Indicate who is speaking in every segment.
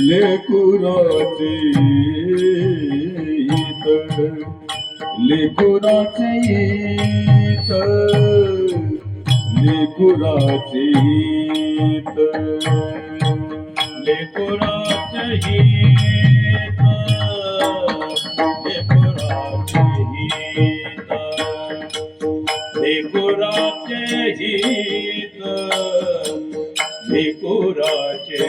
Speaker 1: लेकुराचे हित ले कुराचे लेकुराचे हित
Speaker 2: लेकराचे हित लेकराचे हित लेकराचे हित लेकराचे हित
Speaker 1: लेकुराचे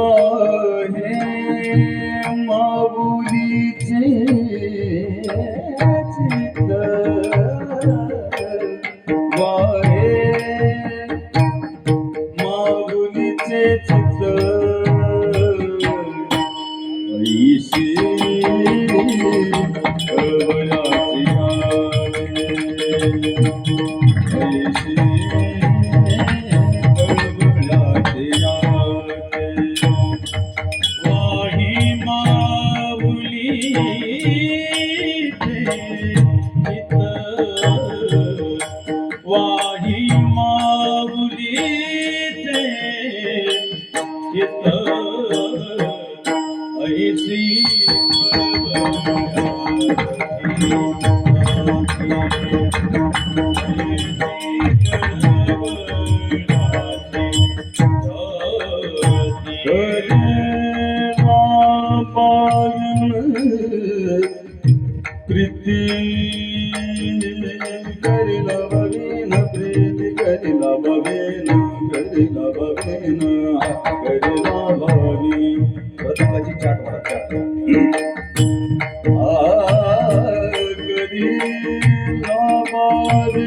Speaker 1: Oh. प्रीती करिला बघेन प्रीती करिला बघेन करिला बघेन करिला भावी बदकाची चाट म्हणा चाट करिला बालन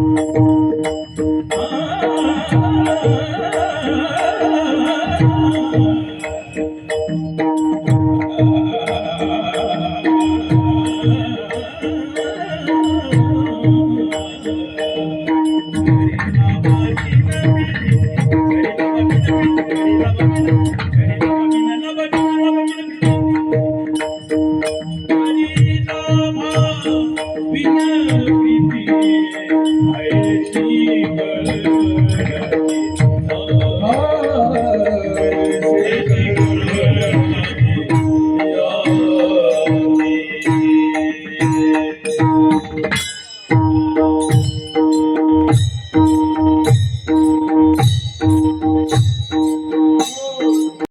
Speaker 2: Thank you.